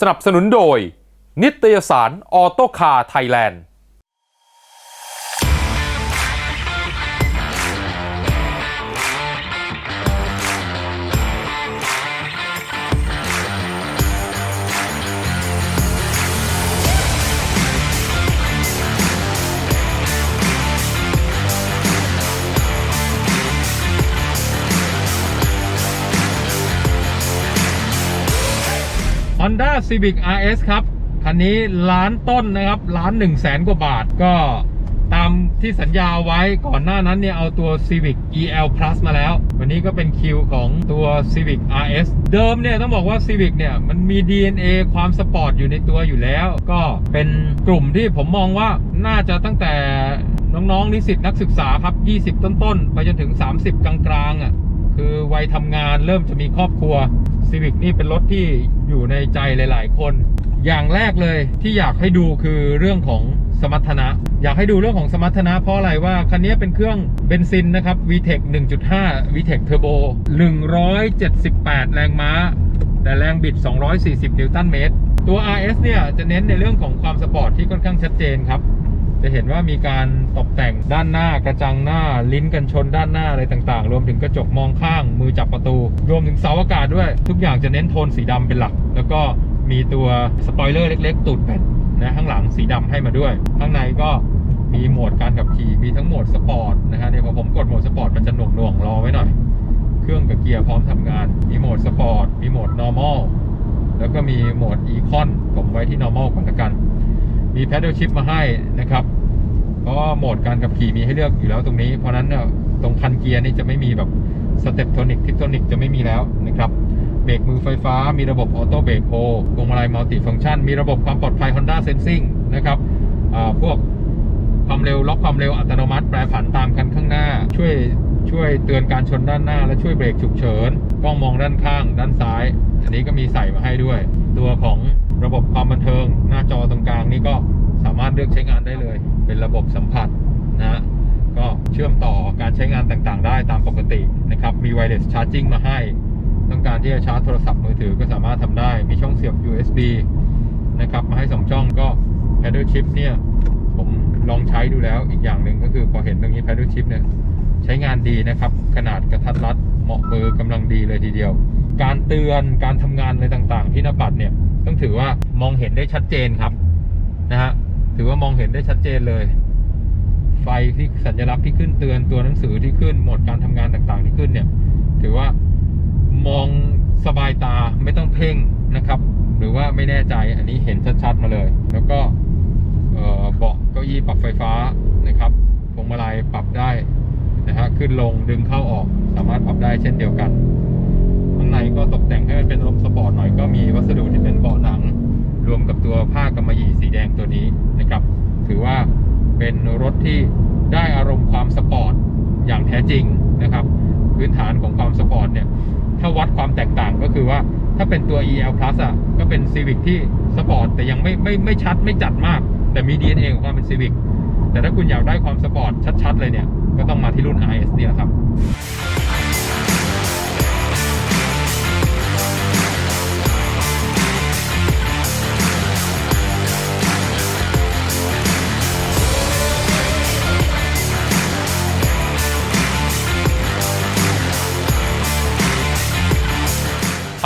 สนับสนุนโดย นิตยสารออโตคาไทยแลนด์ Honda Civic RS ครับ คันนี้ล้านต้นนะครับล้าน1 0 0 0 0แสนกว่าบาทก็ตามที่สัญญาไว้ก่อนหน้านั้นเนี่ยเอาตัว Civic EL Plus มาแล้ว วันนี้ก็เป็นคิวของตัว Civic RS เดิมเนี่ยต้องบอกว่า Civic เนี่ยมันมี DNA ความสปอร์ตอยู่ในตัวอยู่แล้ว ก็เป็นกลุ่มที่ผมมองว่าน่าจะตั้งแต่น้องๆนิสิตนักศึกษาครับ 20 ต้นๆ ไปจนถึง 30 กลางๆอะ คือวัยทำงานเริ่มจะมีครอบครัว Civic นี่เป็นรถที่อยู่ในใจหลาย ๆ คน อย่างแรกเลยที่อยากให้ดูคือเรื่องของสมรรถนะ อยากให้ดูเรื่องของสมรรถนะ เพราะอะไรว่าคันนี้เป็นเครื่องเบนซินนะครับ VTEC 1.5 VTEC Turbo 178 แรงม้า แต่แรงบิด 240 นิวตันเมตร ตัว RS เนี่ย จะเน้นในเรื่องของความสปอร์ตที่ค่อนข้างชัดเจนครับ จะเห็นว่ามีการตกแต่งด้านหน้ากระจังหน้าลิ้นกันชนด้านหน้าอะไรต่างๆ รวมถึงกระจกมองข้าง มือจับประตู รวมถึงเสาอากาศด้วย ทุกอย่างจะเน้นโทนสีดำเป็นหลัก แล้วก็มีตัวสปอยเลอร์เล็ก ๆ ตูดแผ่นนะข้างหลังสีดำให้มาด้วย ข้างในก็มีโหมดการขับขี่มีทั้งโหมดสปอร์ตนะฮะเดี๋ยวพอผมกดโหมดสปอร์ตมันจะหน่วงหน่วงๆรอไว้หน่อย เครื่องกับเกียร์พร้อมทำงาน มีโหมดสปอร์ต มีโหมด normal แล้วก็มีโหมด econ ผมไว้ที่ normal ก่อนละกัน มี paddle shift มาให้นะครับ เพราะโหมดการขับขี่มีให้เลือกอยู่แล้วตรงนี้ เพราะนั้นเนี่ยตรงคันเกียร์นี่จะไม่มีแบบสเต็ปโทนิกทิปโทนิกจะไม่มีแล้วนะครับ เบรกมือไฟฟ้า มีระบบออโต้เบรกโฮพวงมาลัยมัลติฟังชัน มีระบบความปลอดภัย Honda Sensing นะครับพวก ความเร็วล็อกความเร็วอัตโนมัติ แปรผันตามคันข้างหน้า ช่วยช่วยเตือนการชนด้านหน้า และช่วยเบรกฉุกเฉินกล้องมองด้านข้าง ด้านซ้าย อันนี้ก็มีใส่มาให้ด้วย ตัวของระบบความบันเทิง หน้าจอตรงกลางนี่ก็สามารถเลือกใช้งานได้เลย เป็นระบบสัมผัสนะก็เชื่อมต่อการใช้งานต่างๆ ได้ตามปกตินะครับมี wireless charging มาให้ ต้องการที่จะชาร์จโทรศัพท์มือถือก็สามารถทำได้ มีช่องเสียบ USB นะครับมาให้ 2 ช่องก็ paddle shift เนี่ยผม ลองใช้ดูแล้วอีกอย่างหนึ่งก็คือพอเห็นตรงนี้ paddle shift เนี่ยใช้งานดีนะครับ ขนาดกระทัดรัดเหมาะมือกำลังดีเลยทีเดียว การเตือนการทำงานอะไรต่างๆ ที่หน้าปัดเนี่ยต้องถือว่ามองเห็นได้ชัดเจนครับนะฮะถือว่ามองเห็นได้ชัดเจนเลย ไฟที่สัญลักษณ์ที่ขึ้นเตือนตัวหนังสือที่ขึ้นโหมดการทำงานต่างๆ ที่ขึ้นเนี่ย ถือว่ามองสบายตาไม่ต้องเพ่งนะครับ หรือว่าไม่แน่ใจอันนี้เห็นชัดๆมาเลย แล้วก็เบาะเก้า อี้ปรับไฟฟ้านะครับพวงมาลัยปรับได้นะฮะขึ้นลงดึงเข้าออกสามารถปรับได้เช่นเดียวกันข้างในก็ตกแต่งให้มันเป็นรถสปอร์ตหน่อยก็มีวัสดุที่เป็นเบาะหนัง รวมกับตัวผ้ากำมะหยี่สีแดงตัวนี้นะครับ ถือว่าเป็นรถที่ได้อารมณ์ความสปอร์ตอย่างแท้จริงนะครับ พื้นฐานของความสปอร์ตเนี่ยถ้าวัดความแตกต่างก็คือว่าถ้าเป็นตัว EL Plus อะก็เป็น Civic ที่สปอร์ตแต่ยังไม่ไม่ไม่ชัดไม่จัดมาก แต่มี DNA ของความเป็นซีวิกแต่ถ้าคุณอยากได้ความสปอร์ตชัด ๆ เลยเนี่ย ก็ต้องมาที่รุ่น RS นี่ยครับ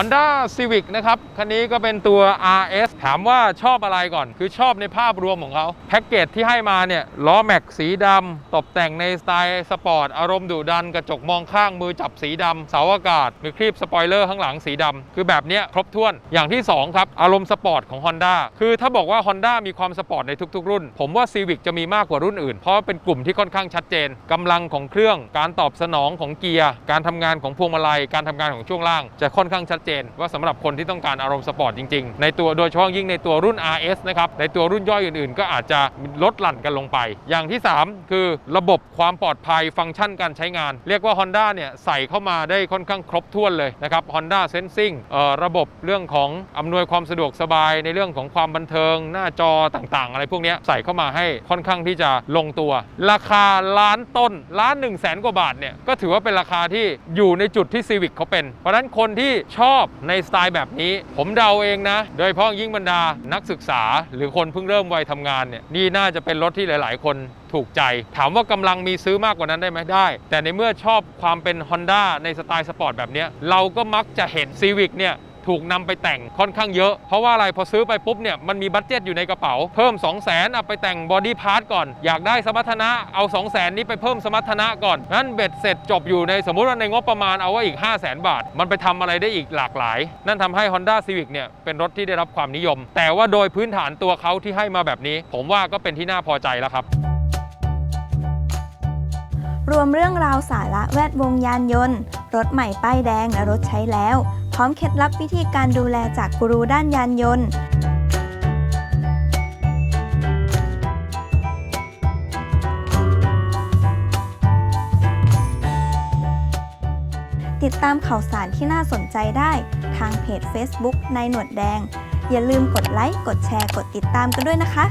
Honda Civic นะครับ คันนี้ก็เป็นตัว RS ถามว่าชอบอะไรก่อน คือชอบในภาพรวมของเขา แพ็กเกจที่ให้มาเนี่ยล้อแม็กสีดำ ตกแต่งในสไตล์สปอร์ต อารมณ์ดุดัน กระจกมองข้างมือจับสีดำ เสาอากาศ มีครีบสปอยเลอร์ข้างหลังสีดำ คือแบบเนี้ยครบถ้วน อย่างที่ 2 ครับ อารมณ์สปอร์ตของ Honda คือถ้าบอกว่า Honda มีความสปอร์ตในทุกๆ รุ่น ผมว่า Civic จะมีมากกว่ารุ่นอื่น เพราะเป็นกลุ่มที่ค่อนข้างชัดเจนกำลังของเครื่อง การตอบสนองของเกียร์ การทำงานของพวงมาลัย การทำงานของช่วงล่าง จะค่อนข้างชัดเจนว่าสำหรับคนที่ต้องการอารมณ์สปอร์ตจริงๆ ในตัวโดยเฉพาะยิ่งในตัวรุ่น RS นะครับในตัวรุ่นย่อยอื่นๆ ก็อาจจะลดหลั่นกันลงไป อย่างที่ 3 คือระบบความปลอดภัยฟังก์ชันการใช้งาน เรียกว่า Honda เนี่ยใส่เข้ามาได้ค่อนข้างครบถ้วนเลยนะครับ Honda Sensing เอ่อระบบเรื่องของอำนวยความสะดวกสบายในเรื่องของความบันเทิง หน้าจอต่างๆ อะไรพวกนี้ใส่เข้ามาให้ค่อนข้างที่จะลงตัว ราคาล้านต้นล้าน1 0 0 0 0แสนกว่าบาทเนี่ยก็ถือว่าเป็นราคาที่อยู่ในจุดที่ Civic เขาเป็น เพราะฉะนั้นคนที่ชอบอบในสไตล์แบบนี้ ผมเดาเองนะ โดยเฉพาะยิ่งบรรดานักศึกษา หรือคนเพิ่งเริ่มวัยทำงานเนี่ยนี่น่าจะเป็นรถที่หลาย ๆ คนถูกใจ ถามว่ากำลังมีซื้อมากกว่านั้นได้ไหมได้ แต่ในเมื่อชอบความเป็น Honda ในสไตล์สปอร์ตแบบนี้เราก็มักจะเห็น Civic เนี่ย ถูกนำไปแต่งค่อนข้างเยอะ เพราะว่าอะไรพอซื้อไปปุ๊บเนี่ยมันมีบัตเจ็ตอยู่ในกระเป๋า เพิ่ม 2 0 0 0 0นเอาไปแต่งบอดี้พาร์ทก่อน อยากได้สมรรถนะเอา 2 0 0 0 0นนี้ไปเพิ่มสมรรถนะก่อนนั้นเบ็ดเสร็จจบอยู่ในสมมุติว่าในงบประมาณเอาไว้อีก 5 0 0 0 0 0บาท มันไปทำอะไรได้อีกหลากหลาย นั่นทำให้ Honda Civic เนี่ยเป็นรถที่ได้รับความนิยม แต่ว่าโดยพื้นฐานตัวเขาที่ให้มาแบบนี้ ผมว่าก็เป็นที่น่าพอใจแล้วครับรวมเรื่องราวสาระแวดวงยานยนต์ รถใหม่ป้ายแดงและรถใช้แล้ว ร้อมเคล็ดลับวิธีการดูแลจากกูรูด้านยานยนต์ ติดตามข่าวสารที่น่าสนใจได้ทางเพจ Facebook ในายหนวดแดง อย่าลืมกดไลค์ กดแชร์ กดติดตามกันด้วยนะคะ